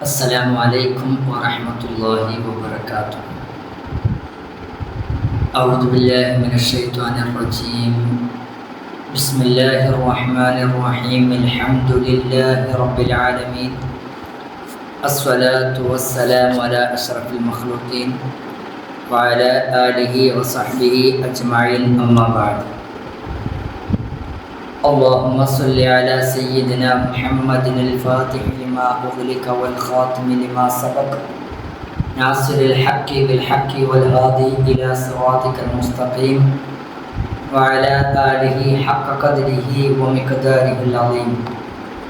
السلام عليكم ورحمة الله وبركاته. أعوذ بالله من الشيطان الرجيم. بسم الله الرحمن الرحيم. الحمد لله رب العالمين. الصلاة والسلام على أشرف المخلوقين وعلى آله وصحبه أجمعين. أما بعد. اللهم صل على سيدنا محمد الفاتح أغلق والخاتم لما سبق. ناصر الحق بالحق والهادي إلى صراطك المستقيم. وعلى آله حق قدره ومقداره العظيم.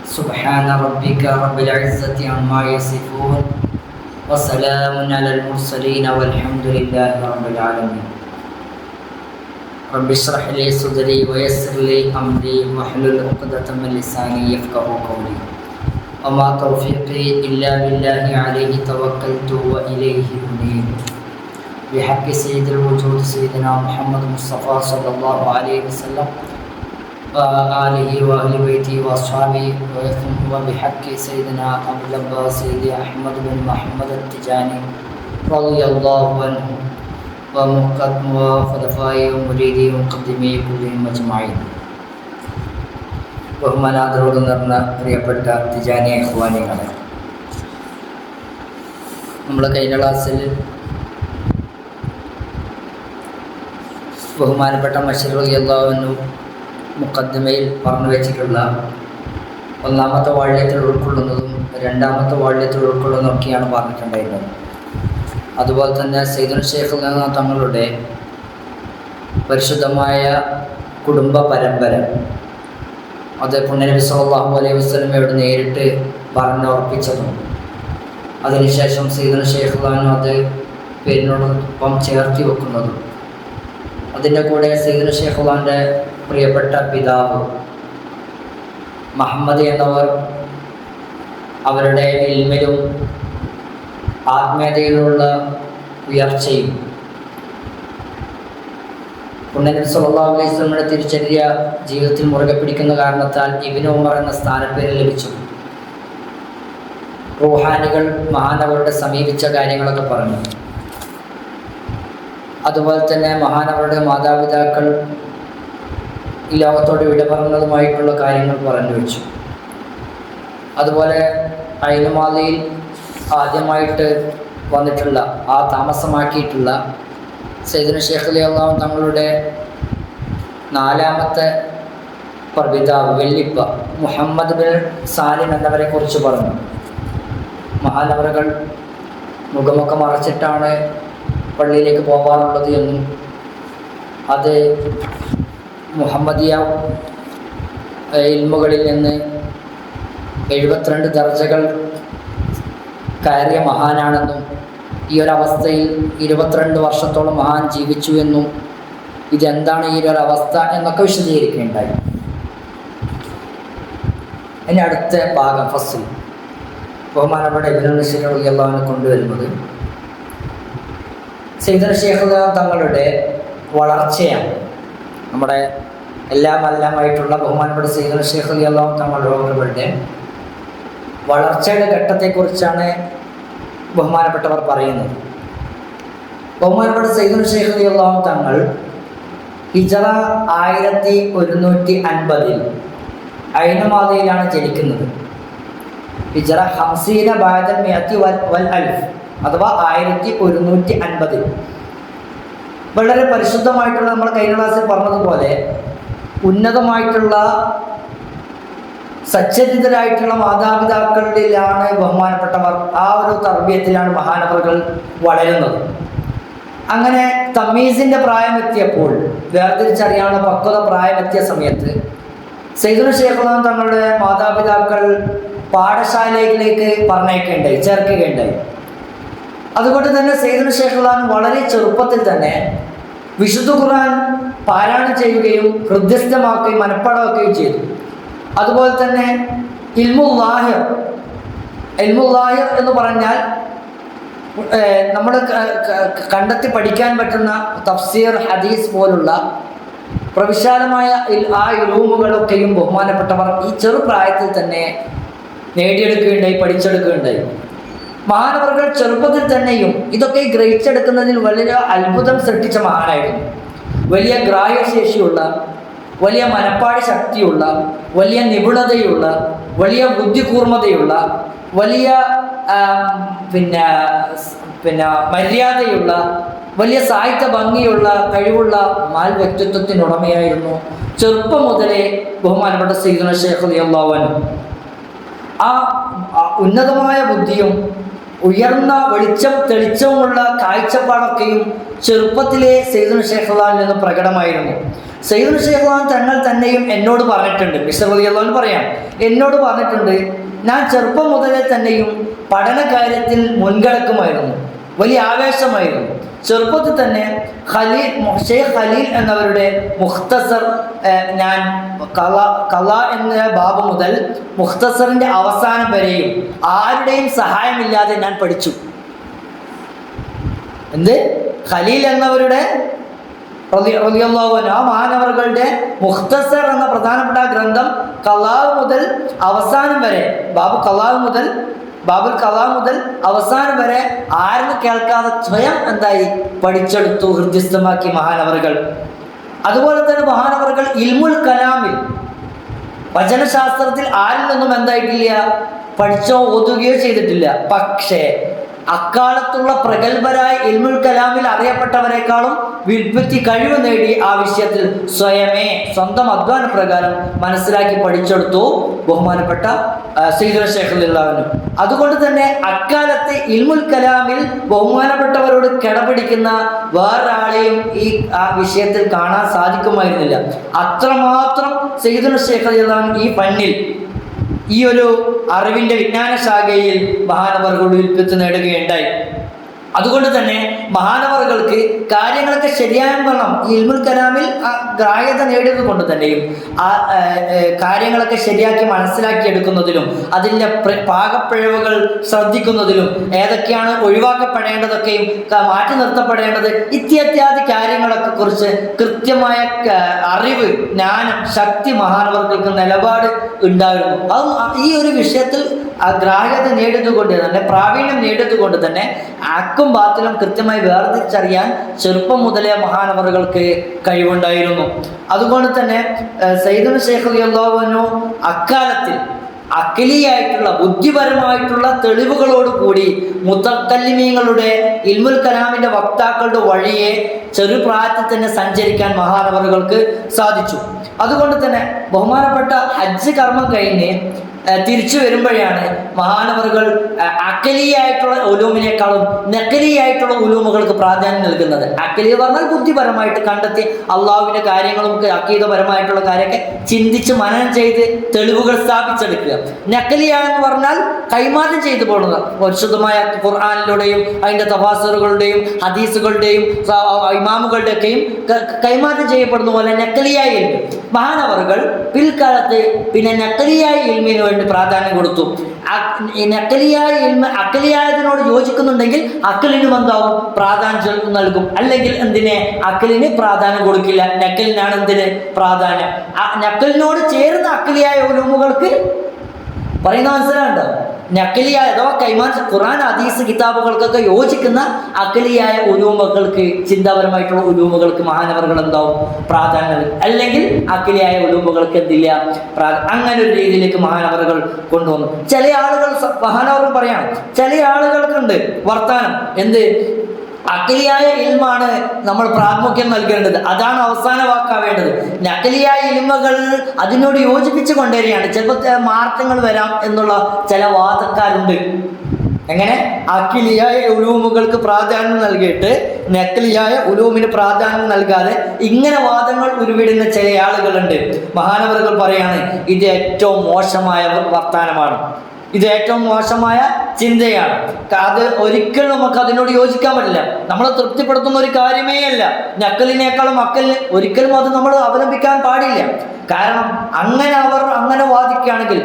سبحان ربك رب العزة عما يصفون. وسلام على المرسلين والحمد لله رب العالمين. رب اشرح لي صدري ويسر لي أمري واحلل عقدة من لساني يفقه قولي. وما توفيقي إلا بالله عليه توكلت وإليه أنيب. بحق سيد الوجود سيدنا محمد مصطفى صلى الله عليه وسلم وآله وأهل بيته وأصحابه وبحق سيدنا أبو العباس سيدي أحمد بن محمد التجاني رضي الله عنه ومقدم وخلفائه ومريدي ومقدمي كلهم أجمعين. ബഹുമാനാദരോട് നിറഞ്ഞ പ്രിയപ്പെട്ട തിജാനി അഹ്വാനികളെ നമ്മൾ കഴിഞ്ഞ ക്ലാസ്സിൽ ബഹുമാനപ്പെട്ട മഷീർ അള്ളാഹുവിനു മുക്കദ്മയിൽ പറഞ്ഞു വെച്ചിട്ടുള്ള ഒന്നാമത്തെ വാള്യത്തിൽ ഉൾക്കൊള്ളുന്നതും രണ്ടാമത്തെ വാള്യത്തിൽ ഉൾക്കൊള്ളുന്നതൊക്കെയാണ് പറഞ്ഞിട്ടുണ്ടായിരുന്നത്. അതുപോലെ തന്നെ സൈദുൽ ഷേഖ് എന്ന തങ്ങളുടെ പരിശുദ്ധമായ കുടുംബ പരമ്പര അത് പുണ്യനബി സല്ലല്ലാഹു അലൈഹി വസ്ലമയോട് നേരിട്ട് പറഞ്ഞുറപ്പിച്ചതും അതിനുശേഷം സീദുൽ ഷേഖ് ഖാനും അത് പേരിനോടൊപ്പം ചേർത്തി വെക്കുന്നതും. അതിന്റെ കൂടെ സീദുൽ ഷേഖ് പ്രിയപ്പെട്ട പിതാവ് മുഹമ്മദ് എന്നവർ അവരുടെ ഇൽമിലും ആത്മീയതയിലുള്ള ഉയർച്ചയും പുണ്യനബി സല്ലല്ലാഹു അലൈഹി വസല്ലമയുടെ തിരിച്ചറിയ ജീവിതത്തിൽ മുറുകെ പിടിക്കുന്ന കാരണത്താൽ ഇബിന് ഉമർ എന്ന സ്ഥാനപ്പേര് ലഭിച്ചു. റൂഹാനികൾ മഹാനവരുടെ സമീപിച്ച കാര്യങ്ങളൊക്കെ പറഞ്ഞു. അതുപോലെ തന്നെ മഹാനവരുടെ മാതാപിതാക്കൾ ഈ ലോകത്തോട് വിട പറഞ്ഞതുമായിട്ടുള്ള കാര്യങ്ങൾ പറഞ്ഞു വെച്ചു. അതുപോലെ അയിനുമാലയിൽ ആദ്യമായിട്ട് വന്നിട്ടുള്ള ആ താമസമാക്കിയിട്ടുള്ള സൈദിന ഷേഖ് അലി അള്ളാഹു തങ്ങളുടെ നാലാമത്തെ പ്രപിതാവ് വെള്ളിപ്പ മുഹമ്മദ് ബിൻ സാലിം എന്നവരെ കുറിച്ച് പറഞ്ഞു മഹാനവറുകൾ മുഖമൊക്കെ മറച്ചിട്ടാണ് പള്ളിയിലേക്ക് പോകാറുള്ളത് എന്നും അത് മുഹമ്മദിയ ഇൽമുകളിൽ നിന്ന് എഴുപത്തിരണ്ട് ദർജകൾ കയറിയ മഹാനാണെന്നും ഈ ഒരു അവസ്ഥയിൽ ഇരുപത്തിരണ്ട് വർഷത്തോളം മഹാൻ ജീവിച്ചു എന്നും ഇതെന്താണ് ഈ ഒരു അവസ്ഥ എന്നൊക്കെ വിശദീകരിക്കുകയുണ്ടായി ഇനി അടുത്ത ഭാഗം ഫസ്റ്റിൽ ബഹുമാനപ്പെട്ട ഇബിനുള്ളാഹിനെ കൊണ്ടുവരുന്നത് സൈദർ ഷേഖ് തങ്ങളുടെ വളർച്ചയാണ്. നമ്മുടെ എല്ലാം എല്ലാമായിട്ടുള്ള ബഹുമാനപ്പെട്ട സൈദർ ഷേഖ് അലി അള്ളാഹു തങ്ങളുടെ വളർച്ചയുടെ ഘട്ടത്തെക്കുറിച്ചാണ് ബഹുമാനപ്പെട്ടവർ പറയുന്നത് ബഹുമാനപ്പെട്ട സൈദുൽ ഷെയ്ഖ് അള്ളാഹു തങ്ങൾ ഹിജറ ആയിരത്തി ഒരുന്നൂറ്റി അൻപതിൽ ഐനമാതയിലാണ് ജനിക്കുന്നത്. ഹിജറ ഹംസീന ബാദൽ മിയത്തി വൽ വൽ അൽഫ് അഥവാ ആയിരത്തി ഒരുന്നൂറ്റി അൻപതിൽ വളരെ പരിശുദ്ധമായിട്ടുള്ള നമ്മൾ കഴിഞ്ഞ ക്ലാസ്സിൽ പറഞ്ഞതുപോലെ ഉന്നതമായിട്ടുള്ള സച്ചരിതരായിട്ടുള്ള മാതാപിതാക്കളിലാണ് ബഹുമാനപ്പെട്ടവർ ആ ഒരു തർബീയത്തിലാണ് മഹാനവറുകൾ വളരുന്നത്. അങ്ങനെ തമ്മീസിന്റെ പ്രായമെത്തിയപ്പോൾ വേർതിരിച്ചറിയാനുള്ള പക്വത പ്രായമെത്തിയ സമയത്ത് സൈദുൽ ഷേഖുലാം തങ്ങളുടെ മാതാപിതാക്കൾ പാഠശാലയിലേക്ക് പറഞ്ഞേക്കുകയുണ്ടായി ചേർക്കുകയുണ്ടായി. അതുകൊണ്ട് തന്നെ സൈദുൽ ഷേഖുലാൻ വളരെ ചെറുപ്പത്തിൽ തന്നെ വിശുദ്ധ ഖുർആൻ പാരായണം ചെയ്യുകയും ഹൃദ്യസ്ഥമാക്കുകയും മനഃപ്പാടമാക്കുകയും ചെയ്തു. അതുപോലെ തന്നെ ഇൽമുല്ലാഹിർ ഇൽമുല്ലാഹിർ എന്ന് പറഞ്ഞാൽ നമ്മൾ കണ്ടെത്തി പഠിക്കാൻ പറ്റുന്ന തഫ്സീർ ഹദീസ് പോലുള്ള പ്രവിശാലമായ ആ ഇലൂമുകളൊക്കെയും ബഹുമാനപ്പെട്ടവർ ഈ ചെറുപ്രായത്തിൽ തന്നെ നേടിയെടുക്കുകയുണ്ടായി പഠിച്ചെടുക്കുകയുണ്ടായി. മഹാനവർകൾ ചെറുപ്പത്തിൽ തന്നെയും ഇതൊക്കെ ഗ്രഹിച്ചെടുക്കുന്നതിൽ വലിയ അത്ഭുതം സൃഷ്ടിച്ച മഹാനായിരുന്നു. വലിയ ഗ്രാഹ്യശേഷിയുള്ള വലിയ മനപ്പാടി ശക്തിയുള്ള വലിയ നിപുണതയുള്ള വലിയ ബുദ്ധികൂർമ്മതയുള്ള വലിയ പിന്നെ പിന്നെ മര്യാദയുള്ള വലിയ സാഹിത്യ ഭംഗിയുള്ള കഴിവുള്ള മാൽ വ്യക്തിത്വത്തിനുടമയായിരുന്നു ചെറുപ്പം മുതലേ ബഹുമാനപ്പെട്ട സീദന ഷേഖ് ആ ഉന്നതമായ ബുദ്ധിയും ഉയർന്ന വെളിച്ചം തെളിച്ചമുള്ള കാഴ്ചപ്പാടൊക്കെയും ചെറുപ്പത്തിലെ സെയ്ദുൽ ഷേഖ്ലാൻ നിന്ന് പ്രകടമായിരുന്നു. സെയ്ദുൽ ഷേഖ്ലാൻ തങ്ങൾ തന്നെയും എന്നോട് പറഞ്ഞിട്ടുണ്ട്. മിസ്റ്റർ അള്ളാൻ പറയാം. എന്നോട് പറഞ്ഞിട്ടുണ്ട് ഞാൻ ചെറുപ്പം മുതലേ തന്നെയും പഠന കാര്യത്തിൽ മുൻകടക്കുമായിരുന്നു വലിയ ആവേശമായിരുന്നു. ചെറുപ്പത്തിൽ തന്നെ ഖലീൽ ഷെയ്ഖ് ഖലീൽ എന്നവരുടെ മുഖ്തസർ ഞാൻ കല കല എന്ന ബാബ് മുതൽ മുഖ്തസറിന്റെ അവസാനം വരെയും ആരുടെയും സഹായമില്ലാതെ ഞാൻ പഠിച്ചു. എന്ത്? ഖലീൽ എന്നവരുടെ ആ മാനവറുകളുടെ മുഖ്തസർ എന്ന പ്രധാനപ്പെട്ട ഗ്രന്ഥം കലാവ് മുതൽ അവസാനം വരെ ബാബു കലാവ് മുതൽ ബാബുൽ കലാം മുതൽ അവസാനം വരെ ആരും കേൾക്കാതെ സ്വയം എന്തായി പഠിച്ചെടുത്തു ഹൃദ്യസ്ഥമാക്കി മഹാനവറുകൾ. അതുപോലെ തന്നെ മഹാനവറുകൾ ഇൽമുൽ കലാമിൽ വചനശാസ്ത്രത്തിൽ ആരിൽ നിന്നും എന്തായിട്ടില്ല? പഠിച്ചോ ഓതുകയോ ചെയ്തിട്ടില്ല. പക്ഷേ അക്കാലത്തുള്ള പ്രഗത്ഭരായ ഇൽമുൽ കലാമിൽ അറിയപ്പെട്ടവരെക്കാളും വിൽപ്പത്തി കഴിവ് നേടി ആ വിഷയത്തിൽ സ്വയമേ സ്വന്തം അധ്വാന പ്രകാരം മനസ്സിലാക്കി പഠിച്ചെടുത്തു. ബഹുമാനപ്പെട്ട സീദുൽ ഷേഖുല്ലാവിനും അതുകൊണ്ട് തന്നെ അക്കാലത്തെ ഇൽമുൽ കലാമിൽ ബഹുമാനപ്പെട്ടവരോട് കിടപിടിക്കുന്ന വേറൊരാളെയും ഈ ആ വിഷയത്തിൽ കാണാൻ സാധിക്കുമായിരുന്നില്ല. അത്രമാത്രം സയ്യിദുൽ ശേഖർ ഈ പന്നിൽ ഈ ഒരു അറിവിന്റെ വിജ്ഞാന ശാഖയിൽ മഹാനവർ വിൽപ്പത്ത് നേടുകയുണ്ടായി. അതുകൊണ്ട് തന്നെ മഹാനവറുകൾക്ക് കാര്യങ്ങളൊക്കെ ശരിയായ വണ്ണം ഇൽമുൽ കലാമിൽ ആ ഗ്രാഹ്യത നേടിയത് കൊണ്ട് തന്നെയും ആ കാര്യങ്ങളൊക്കെ ശരിയാക്കി മനസ്സിലാക്കിയെടുക്കുന്നതിലും അതിന്റെ പ്ര- പാകപ്പിഴവുകൾ ശ്രദ്ധിക്കുന്നതിലും ഏതൊക്കെയാണ് ഒഴിവാക്കപ്പെടേണ്ടതൊക്കെയും മാറ്റി നിർത്തപ്പെടേണ്ടത് ഇത്യത്യാദി കാര്യങ്ങളൊക്കെ കുറിച്ച് കൃത്യമായ അറിവ് ജ്ഞാനം ശക്തി മഹാനവർക്കൾക്ക് നിലപാട് ഉണ്ടായിരുന്നു. അത് ഈ ഒരു വിഷയത്തിൽ ഗ്രാഹ്യത നേടിയത് തന്നെ പ്രാവീണ്യം നേടിയത് കൊണ്ട് തന്നെ ആക്കും ബാത്തിലും കൃത്യമായി വേർതിരിച്ചറിയാൻ ചെറുപ്പം മുതലേ മഹാനവറുകൾക്ക് കഴിവുണ്ടായിരുന്നു. അതുകൊണ്ട് തന്നെ സൈദുൽ ഷേഖ് അള്ളാഹുവിനു അക്കാലത്തിൽ അഖിലിയായിട്ടുള്ള ബുദ്ധിപരമായിട്ടുള്ള തെളിവുകളോട് കൂടി മുത്തക്കല്ലിമീങ്ങളുടെ ഇൽമുൽ കലാമിന്റെ വക്താക്കളുടെ വഴിയെ ചെറുപ്രായത്തിൽ തന്നെ സഞ്ചരിക്കാൻ മഹാനവറുകൾക്ക് സാധിച്ചു. അതുകൊണ്ട് തന്നെ ബഹുമാനപ്പെട്ട ഹജ്ജ് കർമ്മം കഴിഞ്ഞ് തിരിച്ചു വരുമ്പോഴാണ് മഹാനവറുകൾ അക്കലിയായിട്ടുള്ള ഉലൂമിനേക്കാളും നക്കലിയായിട്ടുള്ള ഉലൂമുകൾക്ക് പ്രാധാന്യം നൽകുന്നത്. അക്കലി പറഞ്ഞാൽ ബുദ്ധിപരമായിട്ട് കണ്ടെത്തി അള്ളാഹുവിന്റെ കാര്യങ്ങളും അക്കീതപരമായിട്ടുള്ള കാര്യമൊക്കെ ചിന്തിച്ച് മനനം ചെയ്ത് തെളിവുകൾ സ്ഥാപിച്ചെടുക്കുക. നക്കലിയാണെന്ന് പറഞ്ഞാൽ കൈമാറ്റം ചെയ്തു പോകുന്നത് പരിശുദ്ധമായ ഖുർആാനിലൂടെയും അതിന്റെ തഫാസറുകളുടെയും ഹദീസുകളുടെയും ഇമാമുകളുടെയൊക്കെയും കൈമാറ്റം ചെയ്യപ്പെടുന്ന പോലെ നക്കലിയായി മഹാനവറുകൾ പിൽക്കാലത്ത് പിന്നെ നക്കലിയായി ഇൽമിന് വേണ്ടി പ്രാധാന്യം കൊടുത്തു. നക്കലിയായ ഇൽമ അക്കലിയായതിനോട് യോജിക്കുന്നുണ്ടെങ്കിൽ അക്കലിനും എന്താവും പ്രാധാന്യം നൽകും. അല്ലെങ്കിൽ എന്തിനെ? അക്കലിന് പ്രാധാന്യം കൊടുക്കില്ല. നക്കലിനാണ് എന്തിന്? പ്രാധാന്യം. നക്കലിനോട് ചേർന്ന അക്കലിയായ ഉലൂമുകൾക്ക് പറയുന്ന മനസ്സിലാണ്ടോ നക്കലിയായ അഥവാ കൈമാറ്റ ഖുറാൻ ഹദീസ് കിതാബുകൾക്കൊക്കെ യോജിക്കുന്ന അക്കലിയായ ഉലൂമകൾക്ക് ചിന്താപരമായിട്ടുള്ള ഉലൂമകൾക്ക് മഹാനവറുകൾ എന്താവും പ്രാധാന്യം അല്ലെങ്കിൽ അക്കലിയായ ഉലൂമകൾക്ക് എന്തില്ല? അങ്ങനെ ഒരു രീതിയിലേക്ക് മഹാനവറുകൾ കൊണ്ടുവന്നു. ചില ആളുകൾ മഹാനവർ പറയാം. ചില ആളുകൾക്കുണ്ട് വർത്താനം. എന്ത്? അക്കലിയായ ഇൽമാണ് നമ്മൾ പ്രാമുഖ്യം നൽകേണ്ടത്. അതാണ് അവസാന വാക്കാവേണ്ടത്. നക്കലിയായ ഇൽമകൾ അതിനോട് യോജിപ്പിച്ച് കൊണ്ടുവരികയാണ് ചിലപ്പോൾ മാർഗങ്ങൾ വരാം എന്നുള്ള ചില വാദക്കാരുണ്ട്. എങ്ങനെ? അക്കിലിയായ ഉലൂമുകൾക്ക് പ്രാധാന്യം നൽകിയിട്ട് നക്കലിയായ ഉലൂമിന് പ്രാധാന്യം നൽകാതെ ഇങ്ങനെ വാദങ്ങൾ ഉരുവിടുന്ന ചില ആളുകളുണ്ട്. മഹാനവറുകൾ പറയാണ് ഇത് ഏറ്റവും മോശമായ വർത്തമാനമാണ് ഇത് ഏറ്റവും മോശമായ ചിന്തയാണ്. അത് ഒരിക്കലും നമുക്ക് അതിനോട് യോജിക്കാൻ പറ്റില്ല. നമ്മളെ തൃപ്തിപ്പെടുത്തുന്ന ഒരു കാര്യമേ അല്ല. നക്കലിനേക്കാളും അക്കലിന് ഒരിക്കലും അത് നമ്മൾ അവലംബിക്കാൻ പാടില്ല. കാരണം അങ്ങനെ അവർ അങ്ങനെ വാദിക്കുകയാണെങ്കിൽ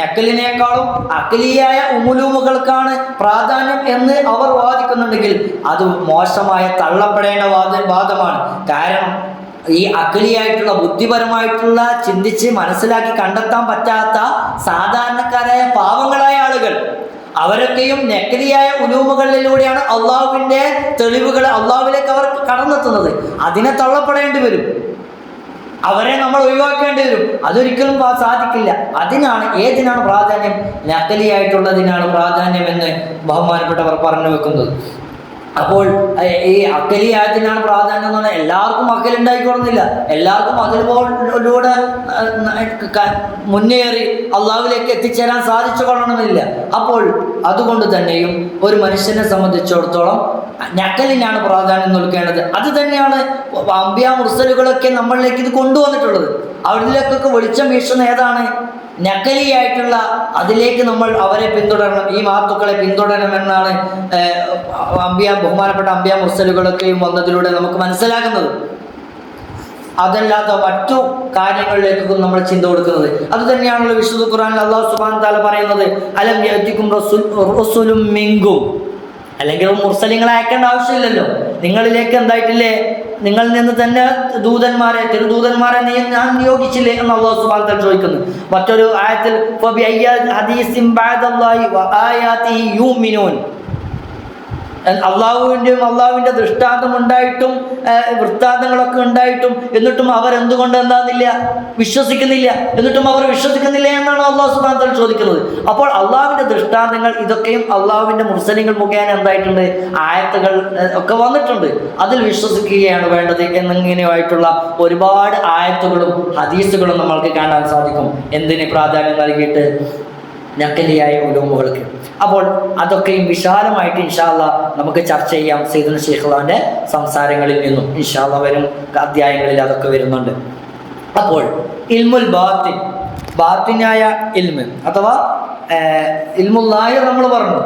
നക്കലിനേക്കാളും അക്കലിയായ ഉമുലൂമുകൾക്കാണ് പ്രാധാന്യം എന്ന് അവർ വാദിക്കുന്നുണ്ടെങ്കിൽ അത് മോശമായ തള്ളപ്പെടേണ്ട വാദ വാദമാണ്. കാരണം ഈ അക്കലിയായിട്ടുള്ള ബുദ്ധിപരമായിട്ടുള്ള ചിന്തിച്ച് മനസ്സിലാക്കി കണ്ടെത്താൻ പറ്റാത്ത സാധാരണക്കാരായ പാവങ്ങളായ ആളുകൾ അവരൊക്കെയും നെക്കലിയായ ഉലൂമുകളിലൂടെയാണ് അള്ളാഹുവിന്റെ തെളിവുകൾ അള്ളാഹുവിലേക്ക് അവർ കടന്നെത്തുന്നത്. അതിനെ തള്ളപ്പെടേണ്ടി വരും. അവരെ നമ്മൾ ഒഴിവാക്കേണ്ടി വരും. അതൊരിക്കലും സാധിക്കില്ല. അതിനാണ് ഏതിനാണ് പ്രാധാന്യം? നക്കലിയായിട്ടുള്ളതിനാണ് പ്രാധാന്യം എന്ന് ബഹുമാനപ്പെട്ടവർ പറഞ്ഞു വെക്കുന്നത്. അപ്പോൾ ഈ അക്കലിയായതിനാണ് പ്രാധാന്യം എന്ന് പറഞ്ഞാൽ എല്ലാവർക്കും അക്കലുണ്ടായിക്കൊള്ളുന്നില്ല എല്ലാവർക്കും അതിലൂടെ മുന്നേറി അള്ളാഹുവിലേക്ക് എത്തിച്ചേരാൻ സാധിച്ചു കൊള്ളണമെന്നില്ല. അപ്പോൾ അതുകൊണ്ട് തന്നെയും ഒരു മനുഷ്യനെ സംബന്ധിച്ചിടത്തോളം നക്കലിനാണ് പ്രാധാന്യം നൽകേണ്ടത്. അത് തന്നെയാണ് അമ്പിയ മുർസലുകളൊക്കെ നമ്മളിലേക്ക് ഇത് കൊണ്ടുവന്നിട്ടുള്ളത്. അവരിലേക്കൊക്കെ വെളിച്ചം വീശുന്ന ഏതാണ്? നക്കലിയായിട്ടുള്ള അതിലേക്ക് നമ്മൾ അവരെ പിന്തുടരണം. ഈ മാത്തുക്കളെ പിന്തുടരണമെന്നാണ് എന്നാണ് അമ്പിയ ബഹുമാനപ്പെട്ട അമ്പിയ മുർസലുകളൊക്കെയും വന്നതിലൂടെ നമുക്ക് മനസ്സിലാക്കുന്നത് അതല്ലാത്ത മറ്റു കാര്യങ്ങളിലേക്കും നമ്മൾ ചിന്ത കൊടുക്കുന്നത്. അത് തന്നെയാണല്ലോ വിശുദ്ധ ഖുറാൻ അള്ളാഹു സുബാൻ താല പറയുന്നത് അലം റസൂൽ- റസൂലും മിങ്കും. അല്ലെങ്കിൽ മുർസലിങ്ങളെ അയക്കേണ്ട ആവശ്യമില്ലല്ലോ. നിങ്ങളിലേക്ക് എന്തായിട്ടില്ലേ? നിങ്ങളിൽ നിന്ന് തന്നെ ദൂതന്മാരെ തിരുദൂതന്മാരെ നീ ഞാൻ നിയോഗിച്ചില്ലേ എന്ന് അള്ളാഹു സുബാൻ ചോദിക്കുന്നു. മറ്റൊരു ആയത്തിൽ അള്ളാഹുവിന്റെയും അള്ളാഹുവിന്റെ ദൃഷ്ടാന്തം ഉണ്ടായിട്ടും വൃത്താന്തങ്ങളൊക്കെ ഉണ്ടായിട്ടും എന്നിട്ടും അവർ എന്തുകൊണ്ട് എന്താന്നില്ല? വിശ്വസിക്കുന്നില്ല. എന്നിട്ടും അവർ വിശ്വസിക്കുന്നില്ല എന്നാണ് അള്ളാഹു സുബാൻ തല ചോദിക്കുന്നത്. അപ്പോൾ അള്ളാഹുവിന്റെ ദൃഷ്ടാന്തങ്ങൾ ഇതൊക്കെയും അള്ളാഹുവിന്റെ മുസ്ലിങ്ങൾ മുഖേന എന്തായിട്ടുണ്ട്? ആയത്തുകൾ ഒക്കെ വന്നിട്ടുണ്ട്. അതിൽ വിശ്വസിക്കുകയാണ് വേണ്ടത് എന്നിങ്ങനെയായിട്ടുള്ള ഒരുപാട് ആയത്തുകളും ഹദീസുകളും നമ്മൾക്ക് കാണാൻ സാധിക്കും. എന്തിന് പ്രാധാന്യം നൽകിയിട്ട്? നക്കലിയായ ഉലൂമുകൾക്ക്. അപ്പോൾ അതൊക്കെയും വിശാലമായിട്ട് ഇൻഷാല്ല നമുക്ക് ചർച്ച ചെയ്യാം സൈദുൽ ഷെയ്ഖ്ലാന്റെ സംസാരങ്ങളിൽ നിന്നും. ഇൻഷാല്ല വരും അധ്യായങ്ങളിൽ അതൊക്കെ വരുന്നുണ്ട്. അപ്പോൾ ഇൽമുൽ ബാത്തിൻ ബാത്തിനായ ഇൽമ് അഥവാ ഇൽമുല്ലായ നമ്മൾ പറഞ്ഞു.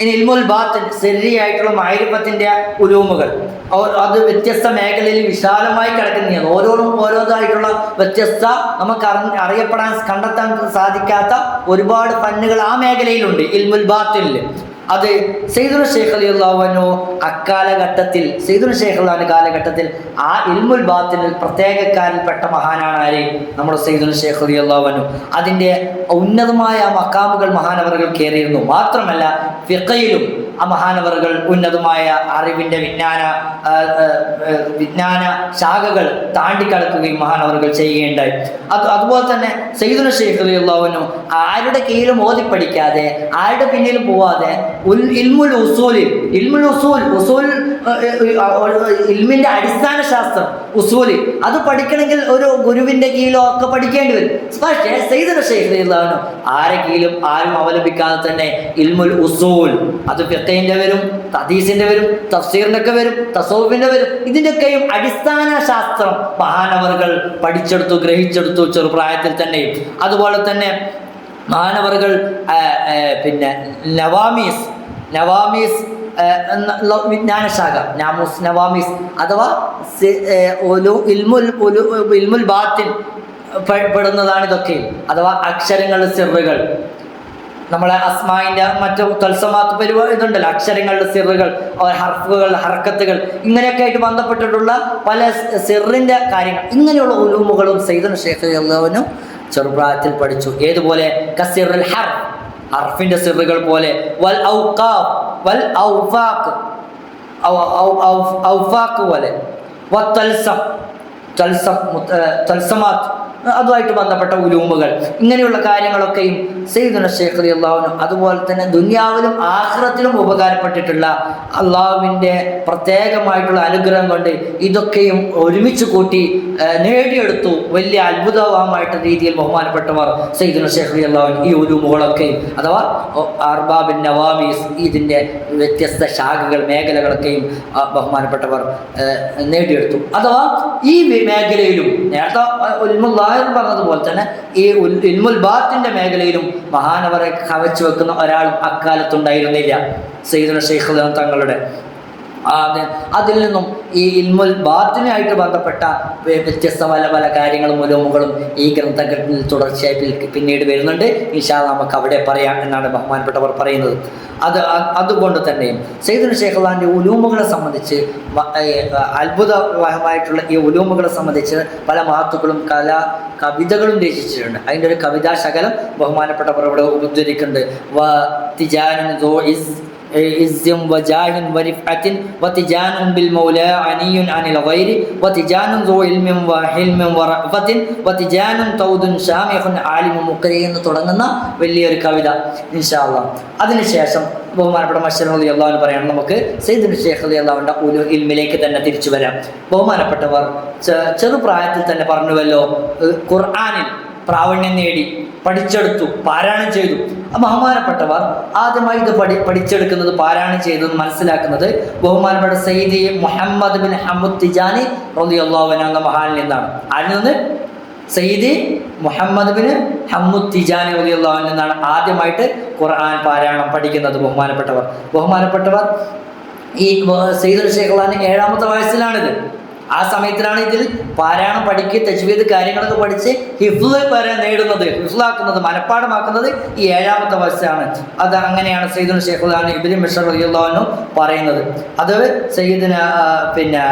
ഇനി ഇൽമുൽ ബാത്തിൻ ശരിയായിട്ടുള്ള മായിരപ്പത്തിന്റെ ഉലൂമുകൾ. അത് വ്യത്യസ്ത മേഖലയിൽ വിശാലമായി കിടക്കുന്നതാണ്. ഓരോന്നും ഓരോതായിട്ടുള്ള വ്യത്യസ്ത നമുക്ക് അറിയപ്പെടാൻ കണ്ടെത്താൻ സാധിക്കാത്ത ഒരുപാട് പന്നുകൾ ആ മേഖലയിലുണ്ട് ഇൽമുൽ ബാത്തിനിൽ അത് സെയ്ദുൽ ഷെയ്ഖ് അലി അള്ളാഹുനു അക്കാലഘട്ടത്തിൽ സെയ്ദുൽ ഷെയ്ഖ് അള്ളാഹുവിന്റെ കാലഘട്ടത്തിൽ ആ ഇൽമുൽ ബാത്തിനിൽ പ്രത്യേകക്കാരിൽപ്പെട്ട മഹാനാണ് ആര്? നമ്മുടെ സെയ്ദുൽ ഷെയ്ഖ് അലി അള്ളാഹുവിനു അതിന്റെ ഉന്നതമായ മക്കാമുകൾ മഹാനവറുകൾ കയറിയിരുന്നു. മാത്രമല്ല ഫിഖയിലും ആ മഹാനവറുകൾ ഉന്നതമായ അറിവിന്റെ വിജ്ഞാന വിജ്ഞാന ശാഖകൾ താണ്ടിക്കടക്കുകയും മഹാനവറുകൾ ചെയ്യുകയുണ്ടായി. അത് അതുപോലെ തന്നെ സയ്യിദുൽ ഷെയ്ഖ് അലി അള്ളാഹുനു ആരുടെ കീഴിലും ഓതി പഠിക്കാതെ ആരുടെ പിന്നിലും പോവാതെ ഉൽ ഇൽമുൽ ഉസൂലിൽ ഇൽമുൽ ഉസൂൽ ഉസൂൽ ഇൽമിന്റെ അടിസ്ഥാന ശാസ്ത്രം ഉസൂലിൽ അത് പഠിക്കണമെങ്കിൽ ഒരു ഗുരുവിന്റെ കീഴിലോ ഒക്കെ പഠിക്കേണ്ടി വരും. പക്ഷേ സയ്യിദുൽ ഷെയ്ഖ് അള്ളാഹുനു ആരെ കീഴിലും ആരും അവലംബിക്കാതെ തന്നെ ഇൽമുൽ ഉസൂൽ അത് ഫിഖഹിന്റെ വരും തദീസിന്റെ വരും തഫ്സീറിന്റെ ഒക്കെ വരും തസോഫിന്റെ വരും. ഇതിന്റെയൊക്കെയും അടിസ്ഥാന ശാസ്ത്രം മഹാനവറുകൾ പഠിച്ചെടുത്തു ഗ്രഹിച്ചെടുത്തു ചെറുപ്രായത്തിൽ തന്നെ. അതുപോലെ തന്നെ മഹാനവറുകൾ പിന്നെ നവാമീസ് നവാമീസ് വിജ്ഞാനശാഖ നാമൂസ് നവാമീസ് അഥവാ ഇൽമുൽ ഇൽമുൽ ബാത്തിൻ പെടുന്നതാണ് ഇതൊക്കെ. അഥവാ അക്ഷരങ്ങൾ സിറുകൾ നമ്മളെ അസ്മായിന്റെ മറ്റു തത്സമാത്ത് പരിപാടി ഇതുണ്ടല്ലോ അക്ഷരങ്ങളുടെ സിറുകൾ ഹർഫുകൾ ഹർക്കത്തുകൾ ഇങ്ങനെയൊക്കെ ആയിട്ട് ബന്ധപ്പെട്ടിട്ടുള്ള പല സിറിന്റെ കാര്യങ്ങൾ. ഇങ്ങനെയുള്ള ഉലൂമുകളും സൈദൻ ഷേഖ് അള്ളാഹുവിനും ചെറുപ്രായത്തിൽ പഠിച്ചു. ഏതുപോലെ? കസിറുൽ ഹർ ഹർഫിന്റെ സിറുകൾ പോലെ. വൽ വൽ ഔഫാഖ് ഔ- ഔ- ഔ- ഔഫാഖ് പോലെ. തൽസം മുത്ത- തൽസമാത്ത് അതുമായിട്ട് ബന്ധപ്പെട്ട ഉലൂമുകൾ ഇങ്ങനെയുള്ള കാര്യങ്ങളൊക്കെയും സെയ്ദുന ഷേഖ് അലി അള്ളാഹുനും അതുപോലെ തന്നെ ദുനിയാവിലും ആഹ്റത്തിലും ഉപകാരപ്പെട്ടിട്ടുള്ള അള്ളാഹുവിന്റെ പ്രത്യേകമായിട്ടുള്ള അനുഗ്രഹം കൊണ്ട് ഇതൊക്കെയും ഒരുമിച്ച് കൂട്ടി നേടിയെടുത്തു. വലിയ അത്ഭുതമായിട്ട് രീതിയിൽ ബഹുമാനപ്പെട്ടവർ സെയ്ദുന ഷേഖ് അലി അള്ളാഹുവിൻ ഈ ഉലൂമുകളൊക്കെ അഥവാ അർബാബിൻ നവാമീസ് ഇതിന്റെ വ്യത്യസ്ത ശാഖകൾ മേഖലകളൊക്കെയും ബഹുമാനപ്പെട്ടവർ നേടിയെടുത്തു. അഥവാ ഈ മേഖലയിലും നേരത്തെ ഉൽമുൽ പറഞ്ഞതുപോലെ തന്നെ ഈ ഇൽമുൽ ബാത്തിന്റെ മേഖലയിലും മഹാനവരെ കവച്ചു വെക്കുന്ന ഒരാളും അക്കാലത്തുണ്ടായിരുന്നില്ല. സയ്യിദുൽ ഷെയ്ഖ് തങ്ങളുടെ അതിൽ നിന്നും ഈ ഇൽമുൽ ബാത്തിനായിട്ട് ബന്ധപ്പെട്ട വ്യ- വ്യത്യസ്ത പല പല കാര്യങ്ങളും മുലോമുകളും ഈ ഗ്രന്ഥത്തിൽ തുടർച്ചയായി പിന്നീട് വരുന്നുണ്ട്. ഇൻഷാ നമുക്ക് അവിടെ പറയാം എന്നാണ് ബഹുമാനപ്പെട്ടവർ പറയുന്നത്. അത് അതുകൊണ്ട് തന്നെ സൈദുൽ ഷേഖ്ലാന്റെ ഉലൂമുകളെ സംബന്ധിച്ച് അത്ഭുതമായിട്ടുള്ള ഈ ഉലൂമുകളെ സംബന്ധിച്ച് പല മാത്തുക്കളും കല കവിതകളും രചിച്ചിട്ടുണ്ട്. അതിന്റെ ഒരു കവിതാ ശകലം ബഹുമാനപ്പെട്ടവർ ഇവിടെ ഉദ്ധരിക്കുന്നുണ്ട്. عز وجاه ورفعة وتجان بالمولى عني عن الغير وتجان ذو علم وحلم ورأفة وتجان തൗദ് ഷാമിഖുൻ ആലിമു മുക്കരി എന്ന് തുടങ്ങുന്ന വലിയൊരു കവിത ഇൻഷാല്ല അതിനുശേഷം ബഹുമാനപ്പെട്ട മഷർ അലി അള്ളാഹുവിന് പറയണം നമുക്ക് സയ്യിദ് ഷേഖ് അലി അള്ളാഹുവിൻ്റെ ഒരു ഇൽമിലേക്ക് തന്നെ തിരിച്ചു വരാം ബഹുമാനപ്പെട്ടവർ ചെ- ചെറുപ്രായത്തിൽ തന്നെ പറഞ്ഞുവല്ലോ ഏഹ് ഖുർആനിൽ പ്രാവീണ്യം നേടി പഠിച്ചെടുത്തു പാരായണം ചെയ്തു. ബഹുമാനപ്പെട്ടവർ ആദ്യമായി ഇത് പഠി പഠിച്ചെടുക്കുന്നത് പാരായണം ചെയ്തു മനസ്സിലാക്കുന്നത് ബഹുമാനപ്പെട്ട Sayyidi Muhammad bin Hamud Tijani എന്ന മഹാനിൽ നിന്നാണ്. അതിൽ നിന്ന്? Sayyidi Muhammad bin Hammud Tijani അൻഹു നിന്നാണ് ആദ്യമായിട്ട് ഖുർആൻ പാരായണം പഠിക്കുന്നത് ബഹുമാനപ്പെട്ടവർ. ബഹുമാനപ്പെട്ടവർ ഈ സയ്യിദ് ഷേഖ്ലാൻ ഏഴാമത്തെ വയസ്സിലാണിത്. ആ സമയത്തിലാണ് ഇതിൽ പാരായണം പഠിക്കുക തജ്വീദ് കാര്യങ്ങളൊക്കെ പഠിച്ച് ഹിഫ്ല് വരെ നേടുന്നത് ഹിഫ്ലാക്കുന്നത് മനഃപ്പാടമാക്കുന്നത് ഈ ഏഴാമത്തെ വയസ്സാണ്. അത് അങ്ങനെയാണ് സയ്യിദുൽ ഷേഖുലാൻ ഇബിലി മിഷർ റഹിയുള്ളവനും പറയുന്നത്. അത് സയ്യിദിന പിന്നെ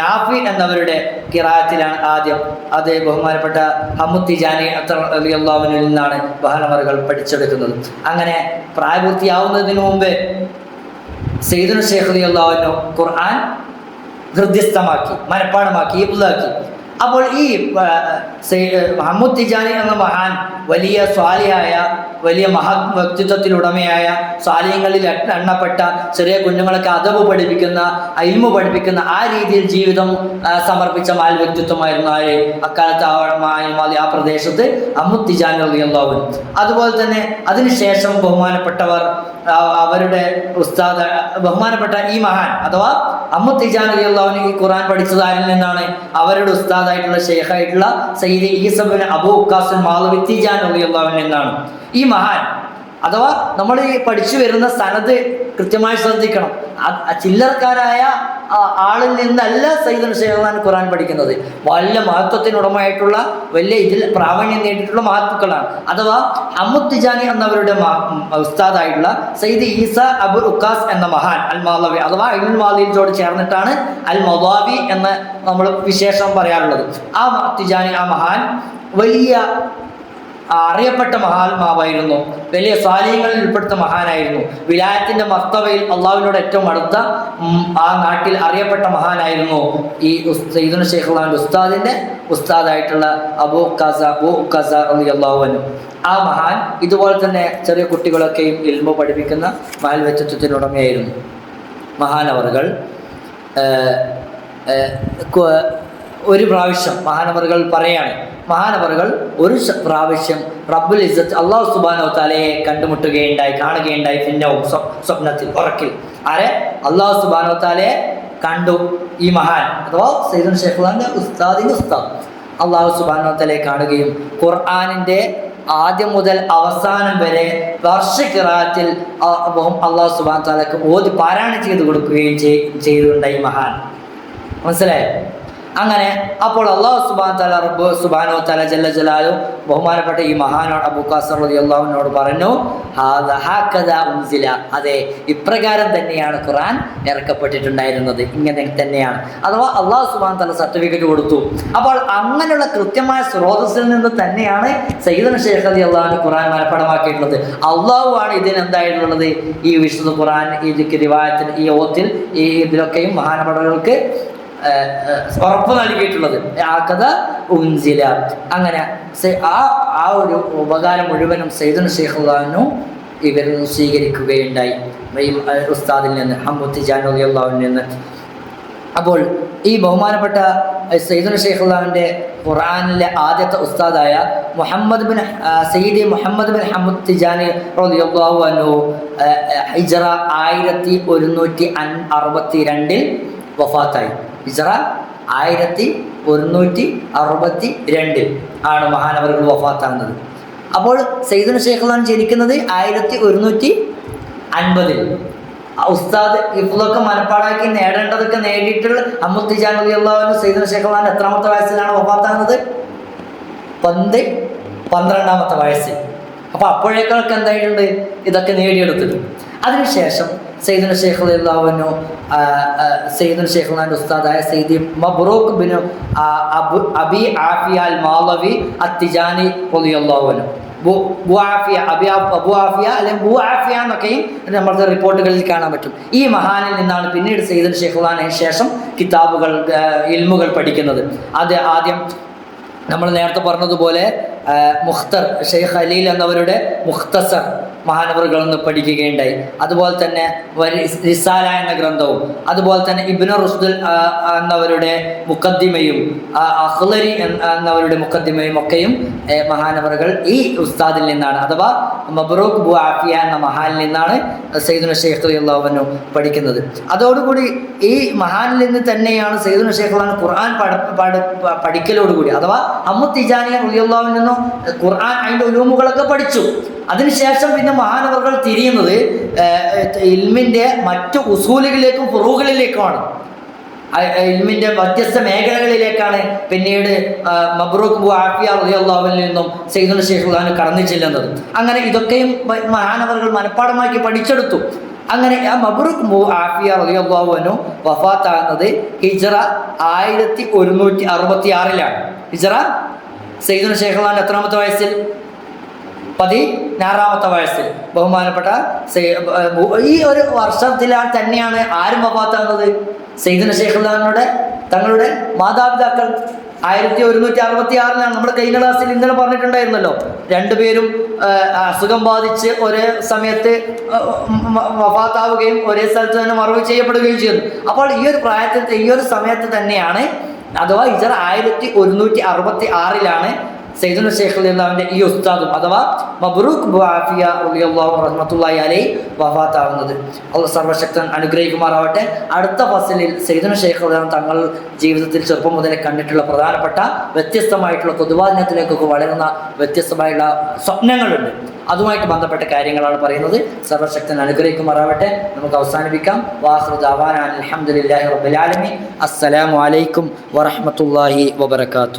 നാഫി എന്നവരുടെ കിറായത്തിലാണ് ആദ്യം. അത് ബഹുമാനപ്പെട്ട ഹമ്മുത്തി ജാനി അത്ര റളിയല്ലാഹുവിനിൽ നിന്നാണ് ബഹനമറുകൾ പഠിച്ചെടുക്കുന്നത്. അങ്ങനെ പ്രായപൂർത്തിയാവുന്നതിന് മുമ്പ് സയ്യിദുൽ ഷേഖ് റളിയല്ലാഹു ഖുർആൻ ഹൃദ്യസ്ഥമാക്കി മനഃപ്പാടമാക്കി ഇബ്ലാക്കി അപ്പോൾ ഈ മുഹമ്മദ് തിജാനി എന്ന മഹാൻ വലിയ സ്വാലിയായ വലിയ മഹത് വ്യക്തിത്വത്തിലുടമയായ സ്വാലിയങ്ങളിൽ എണ്ണ- എണ്ണപ്പെട്ട ചെറിയ കുഞ്ഞുങ്ങളൊക്കെ അതവ് പഠിപ്പിക്കുന്ന അയിമ പഠിപ്പിക്കുന്ന ആ രീതിയിൽ ജീവിതം സമർപ്പിച്ച മാൽ വ്യക്തിത്വമായിരുന്നു ആര്? അക്കാലത്ത് ആ ആ പ്രദേശത്ത് അമ്മുത്തിജാൻ അതുപോലെ തന്നെ അതിനുശേഷം ബഹുമാനപ്പെട്ടവർ അവരുടെ ഉസ്താദ് ബഹുമാനപ്പെട്ട ഈ മഹാൻ അഥവാ അമ്മു തിജാൻ അലിയുള്ളവന് ഈ ഖുറാൻ പഠിച്ചത് ആരിൽ നിന്നാണ്? അവരുടെ ഉസ്താദായിട്ടുള്ള ഷെയ്ഖായിട്ടുള്ള സയ്യിദ് ഈസബിൻ അബു ഉക്കാസുൽ മാളവി തിജാൻ അലിയുള്ളവനിൽ എന്നാണ്. ഈ മഹാൻ അഥവാ നമ്മൾ ഈ പഠിച്ചു വരുന്ന സ്ഥലത്ത് കൃത്യമായി ശ്രദ്ധിക്കണം. ചില്ലറക്കാരായ ആളിൽ നിന്നല്ല സയ്യിദ് ഷെയ്ഖാൻ ഖുറാൻ പഠിക്കുന്നത്. വല്ല മഹത്വത്തിനുടമയായിട്ടുള്ള വലിയ ഇതിൽ പ്രാവീണ്യം നേടിയിട്ടുള്ള മഹത്വക്കളാണ് അഥവാ അമ്മുദ് എന്നവരുടെ ഉസ്താദായിട്ടുള്ള സയ്യിദ് ഈസ അബുൽ ഉക്കാസ് എന്ന മഹാൻ അൽ മാലവി അഥവാ അൽ മാലിയോട് ചേർന്നിട്ടാണ് അൽ മൊദാബി എന്ന് നമ്മൾ വിശേഷം പറയാറുള്ളത്. ആ തിജാനി ആ മഹാൻ വലിയ അറിയപ്പെട്ട മഹാത്മാവായിരുന്നു. വലിയ സ്വാലീയങ്ങളിൽ ഉൾപ്പെടുത്ത മഹാനായിരുന്നു. വിലായത്തിന്റെ മസ്തവയിൽ അള്ളാഹുവിനോട് ഏറ്റവും അടുത്ത ആ നാട്ടിൽ അറിയപ്പെട്ട മഹാനായിരുന്നു ഈ സയ്യിദുൽ ഷെയ്ഖുലാന്റെ ഉസ്താദിന്റെ ഉസ്താദായിട്ടുള്ള അബു ഖസ അബു ഖസ അള്ളാഹുവനും ആ മഹാൻ ഇതുപോലെ തന്നെ ചെറിയ കുട്ടികളൊക്കെയും ഇൽമ പഠിപ്പിക്കുന്ന മഹൽ വ്യക്തിത്വത്തിനുടമയായിരുന്നു മഹാനവറുകൾ ഒരു പ്രാവശ്യം മഹാനവറുകൾ പറയാണ് മഹാനവറുകൾ ഒരു പ്രാവശ്യം റബ്ബുൽ ഇസ്സത്ത് അള്ളാഹു സുബാനോ തലയെ കണ്ടുമുട്ടുകയുണ്ടായി കാണുകയുണ്ടായി ഫിന്നവും സ്വ- സ്വപ്നത്തിൽ ഉറക്കിൽ. ആരെ? അള്ളാഹു സുബാനോ താലയെ കണ്ടു. ഈ മഹാൻ അഥവാ സൈദുൽ ഷെഹ്ലാന്റെ ഉസ്താദിന്റെ ഉസ്താദ് അള്ളാഹു സുബാനോ താലയെ കാണുകയും ഖുർആാനിന്റെ ആദ്യം മുതൽ അവസാനം വരെ വർഷക്കിറാത്തിൽ അള്ളാഹു സുബാൻ താലക്ക് ഓതി പാരായണം ചെയ്തു കൊടുക്കുകയും ചെയ്- ചെയ്തിട്ടുണ്ട് ഈ മഹാൻ. മനസ്സിലായോ? അങ്ങനെ അപ്പോൾ അള്ളാഹു സുബാൻ തല റബ്ബ് സുബാനോ തല ജല്ല ജലാലു ബഹുമാനപ്പെട്ട ഈ മഹാനോട് അബു റളി അള്ളാഹുവിനോട് പറഞ്ഞു "ഹാദ ഹാക്കദ ഉൻസില. അതെ ഇപ്രകാരം തന്നെയാണ് ഖുറാൻ ഇറക്കപ്പെട്ടിട്ടുണ്ടായിരുന്നത്. ഇങ്ങനെ തന്നെയാണ്. അഥവാ അള്ളാഹു സുബാൻ തല സർട്ടിഫിക്കറ്റ് കൊടുത്തു. അപ്പോൾ അങ്ങനെയുള്ള കൃത്യമായ സ്രോതസ്സിൽ നിന്ന് തന്നെയാണ് സയ്യിദ് ഷെയ്ഖ് അലി അള്ളാഹുവിന് ഖുർആൻ മനഃപ്പാടമാക്കിയിട്ടുള്ളത് അള്ളാഹു ആണ് ഇതിന് എന്തായിട്ടുള്ളത് ഈ വിശുദ്ധ ഖുറാൻ ഈ റിവായത്തിൽ ഈ ഓത്തിൽ ഈ ഇതിലൊക്കെയും മഹാനപടകൾക്ക് ഉറപ്പ് നൽകിയിട്ടുള്ളത്. ആ കഥ ഉൻസില. അങ്ങനെ ആ ആ ഒരു ഉപകാരം മുഴുവനും സൈദുൻ ഷെയ്ഖുലാനു ഇവരിൽ നിന്ന് സ്വീകരിക്കുകയുണ്ടായി. ഉസ്താദിൽ നിന്ന് ഹമ്മുത്തി ജാനുദി നിന്ന് അപ്പോൾ ഈ ബഹുമാനപ്പെട്ട സയ്യിദുൽ ഷെയ്ഖുല്ലാമിന്റെ ഖുറാനിലെ ആദ്യത്തെ ഉസ്താദായ മുഹമ്മദ് ബിൻ സയ്യിദ് മുഹമ്മദ് ബിൻ ഹമ്മദ് തിജാനി റളിയല്ലാഹു അൻഹു ഹിജ്റ ആയിരത്തി ഒരുന്നൂറ്റി അൻ അറുപത്തി രണ്ടിൽ വഫാത്തായി. ഹിജ്റ ആയിരത്തി ഒരുന്നൂറ്റി അറുപത്തി രണ്ടിൽ ആണ് മഹാനവറുകൾ വഫാത്താകുന്നത്. അപ്പോൾ സയ്യിദുൽ ഷെയ്ഖുല്ലാൻ ജനിക്കുന്നത് ആയിരത്തി ഒരുന്നൂറ്റി അൻപതിൽ. ഉസ്താദ് ഇഫ്ലൊക്കെ മനപ്പാടാക്കി നേടേണ്ടതൊക്കെ നേടിയിട്ടുള്ള അമ്മുത്തിജാൻ അലി അള്ളാഹുവിന് സൈദുൽ ഷെയ്ഖുലാൻ എത്രാമത്തെ വയസ്സിലാണ് വഫാത്താകുന്നത്? പന്ത് പന്ത്രണ്ടാമത്തെ വയസ്സിൽ. അപ്പോൾ അപ്പോഴേക്കൊക്കെ എന്തായിട്ടുണ്ട്? ഇതൊക്കെ നേടിയെടുത്തിട്ടുണ്ട്. അതിനുശേഷം സയ്യിദുൽ ഷെയ്ഖ് അള്ളാഹുവിനു സയ്യിദുൽ ഷെയ്ഖുലാന്റെ ഉസ്താദായ സയ്യിദി മബ്രൂഖ് ആ, അബു അബി ആഫിയ അൽ മാലവി അത്തിജാനി പൊലിയല്ലാഹുവിനു ബുആഫിയ അബി അബു ആഫിയ അല്ലെങ്കിൽ ബു ആഫിയ എന്നൊക്കെയും നമ്മുടെ റിപ്പോർട്ടുകളിൽ കാണാൻ പറ്റും. ഈ മഹാനിൽ നിന്നാണ് പിന്നീട് സയ്യിദുൽ ഷെയ്ഖുലാനു ശേഷം കിതാബുകൾ ഇൽമുകൾ പഠിക്കുന്നത്. അത് ആദ്യം നമ്മൾ നേരത്തെ പറഞ്ഞതുപോലെ മുഖ്തർ ഷെയ്ഖ് അലീൽ എന്നവരുടെ മുഖ്തസർ മഹാനവറുകൾ നിന്ന് പഠിക്കുകയുണ്ടായി. അതുപോലെ തന്നെ റിസാല എന്ന ഗ്രന്ഥവും അതുപോലെ തന്നെ ഇബ്നു റുസ്ദുൽ എന്നവരുടെ മുക്കദ്ദിമയും അഹ്ലരി എന്ന- എന്നവരുടെ മുക്കദ്ദിമയും ഒക്കെയും മഹാനവറുകൾ ഈ ഉസ്താദിൽ നിന്നാണ് അഥവാ മബ്രൂഖ് ബു ആഫിയ എന്ന മഹാനിൽ നിന്നാണ് സൈദുന ഷെയ്ഖ് അള്ളാഹുവിനു പഠിക്കുന്നത്. അതോടുകൂടി ഈ മഹാനിൽ നിന്ന് തന്നെയാണ് സൈദുന ഷെയ്ഖ് ഖുർആൻ പഠ പഠിക്കലോടുകൂടി. അഥവാ അമ്മു തിജാനിയ റളിയല്ലാഹുവിൽ നിന്നും ഖുർആൻ അതിന്റെ ഉലൂമുകളൊക്കെ പഠിച്ചു. അതിനുശേഷം പിന്നെ മഹാനവറുകൾ തിരിയുന്നത് ഏഹ്, ഇൽമിന്റെ മറ്റു ഉസൂലുകളിലേക്കും ഫുറൂകളിലേക്കുമാണ് ഇൽമിന്റെ വ്യത്യസ്ത മേഖലകളിലേക്കാണ് പിന്നീട് മബ്രൂഖ് ആഫിയ റളിയല്ലാഹുവിൽ നിന്നും സയ്യിദുൽ ഷെയ്ഖുലാൻ കടന്നു ചെല്ലുന്നത്. അങ്ങനെ ഇതൊക്കെയും മ- മഹാനവറുകൾ മനഃപ്പാടമാക്കി പഠിച്ചെടുത്തു. അങ്ങനെ ആ മബ്രൂഖ് ബു ആഫിയ റളിയല്ലാഹുവിനു വഫാത്താകുന്നത് ഹിജറ ആയിരത്തി ഒരുന്നൂറ്റി അറുപത്തി ആറിലാണ് ഹിജ്റ സയ്യിദുൽ ഷെയ്ഖുലാൻ എത്രാമത്തെ വയസ്സിൽ? പതിനാറാമത്തെ വയസ്സിൽ ബഹുമാനപ്പെട്ട ഈ ഒരു വർഷത്തിലാൽ തന്നെയാണ് ആരും വഫാത്താകുന്നത്. സയ്യിദിന ഷെയ്ഖുല്ലാനുടെ തങ്ങളുടെ മാതാപിതാക്കൾ ആയിരത്തി ഒരുന്നൂറ്റി അറുപത്തി ആറിലാണ് നമ്മുടെ കഴിഞ്ഞ ക്ലാസ്സിൽ ഇന്നലെ പറഞ്ഞിട്ടുണ്ടായിരുന്നല്ലോ. രണ്ടുപേരും അസുഖം ബാധിച്ച് ഒരേ സമയത്ത് വഫാത്താവുകയും ഒരേ സ്ഥലത്ത് തന്നെ മറവ് ചെയ്യപ്പെടുകയും ചെയ്തു. അപ്പോൾ ഈ ഒരു പ്രായത്തിൽ ഈ ഒരു സമയത്ത് തന്നെയാണ് അഥവാ ഇജർ ആയിരത്തി ഒരുന്നൂറ്റി അറുപത്തി ആറിലാണ് സൈദുൽ ഷെയ്ഖ് അള്ളാഹുവിന്റെ ഈ ഉസ്താദും അഥവാ മബ്രൂഖ് ബുആഫിയ റളിയല്ലാഹു റഹ്മത്തുള്ളായി അലൈ വഫാത്താവുന്നത് അള്ളാഹു സർവശക്തൻ അനുഗ്രഹിക്കുമാറാവട്ടെ അടുത്ത ഫസലിൽ സെയ്ദുൽ ഷെയ്ഖ് അള്ളാഹു തങ്ങൾ ജീവിതത്തിൽ ചെറുപ്പം മുതലേ കണ്ടിട്ടുള്ള പ്രധാനപ്പെട്ട വ്യത്യസ്തമായിട്ടുള്ള പൊതുവാദിനത്തിലേക്കൊക്കെ വളരുന്ന വ്യത്യസ്തമായുള്ള സ്വപ്നങ്ങളുണ്ട്. അതുമായിട്ട് ബന്ധപ്പെട്ട കാര്യങ്ങളാണ് പറയുന്നത്. സർവശക്തൻ അനുഗ്രഹിക്കുമാറാവട്ടെ നമുക്ക് അവസാനിപ്പിക്കാം. വാഹൃദ് അവാൻ അലഹമുല്ലാഹി റബ്ബുൽ ആലമീൻ. അസ്സലാമു അലൈക്കും വറഹ്മത്തുള്ളാഹി വബറകാതുഹു.